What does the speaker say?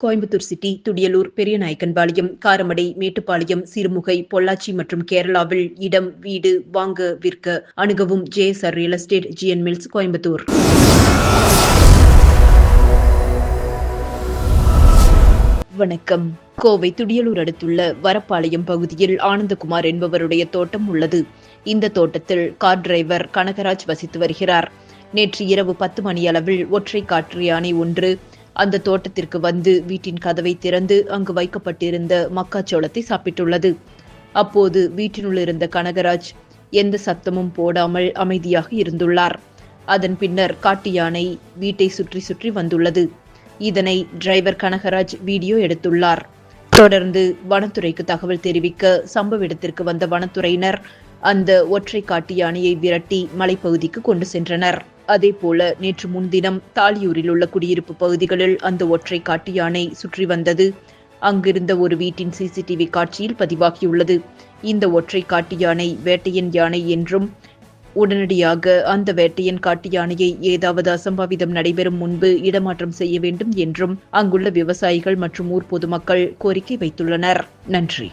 Coimbatore city Thudiyalur Periyanaickenpalayam Karamadai Mettupalayam Sirumugai Pollachi மற்றும் கேரளாவில் இடம் வீடு வாங்க விற்க அணுகவும் JSR real estate GN mills Coimbatore. வணக்கம். கோவை துடியலூர் அடுத்துள்ள வரப்பாளையம் பகுதியில் ஆனந்தகுமார் என்பவருடைய தோட்டம் உள்ளது. இந்த தோட்டத்தில் கார் டிரைவர் கனகராஜ் வசித்து வருகிறார். நேற்று இரவு பத்து மணியளவில் ஒற்றை காற்று யானை ஒன்று அந்த தோட்டத்திற்கு வந்து வீட்டின் கதவை திறந்து அங்கு வைக்கப்பட்டிருந்த மக்காச்சோளத்தை சாப்பிட்டுள்ளது. அப்போது வீட்டினுள் இருந்த கனகராஜ் எந்த சத்தமும் போடாமல் அமைதியாக இருந்துள்ளார். அதன் பின்னர் காட்டு யானை வீட்டை சுற்றி சுற்றி வந்துள்ளது. இதனை டிரைவர் கனகராஜ் வீடியோ எடுத்துள்ளார். தொடர்ந்து வனத்துறைக்கு தகவல் தெரிவிக்க சம்பவ இடத்திற்கு வந்த வனத்துறையினர் அந்த ஒற்றை காட்டு யானையை விரட்டி மலைப்பகுதிக்கு கொண்டு சென்றனர். அதேபோல நேற்று முன்தினம் தாலியூரில் உள்ள குடியிருப்பு பகுதிகளில் அந்த ஒற்றை காட்டு யானை சுற்றி வந்தது. அங்கிருந்த ஒரு வீட்டின் சிசிடிவி காட்சியில் பதிவாகியுள்ளது. இந்த ஒற்றை காட்டு யானை வேட்டையன் யானை என்றும் உடனடியாக அந்த வேட்டையன் காட்டு யானையை ஏதாவது அசம்பாவிதம் நடைபெறும் முன்பு இடமாற்றம் செய்ய வேண்டும் என்றும் அங்குள்ள விவசாயிகள் மற்றும் ஊர் பொதுமக்கள் கோரிக்கை வைத்துள்ளனர். நன்றி.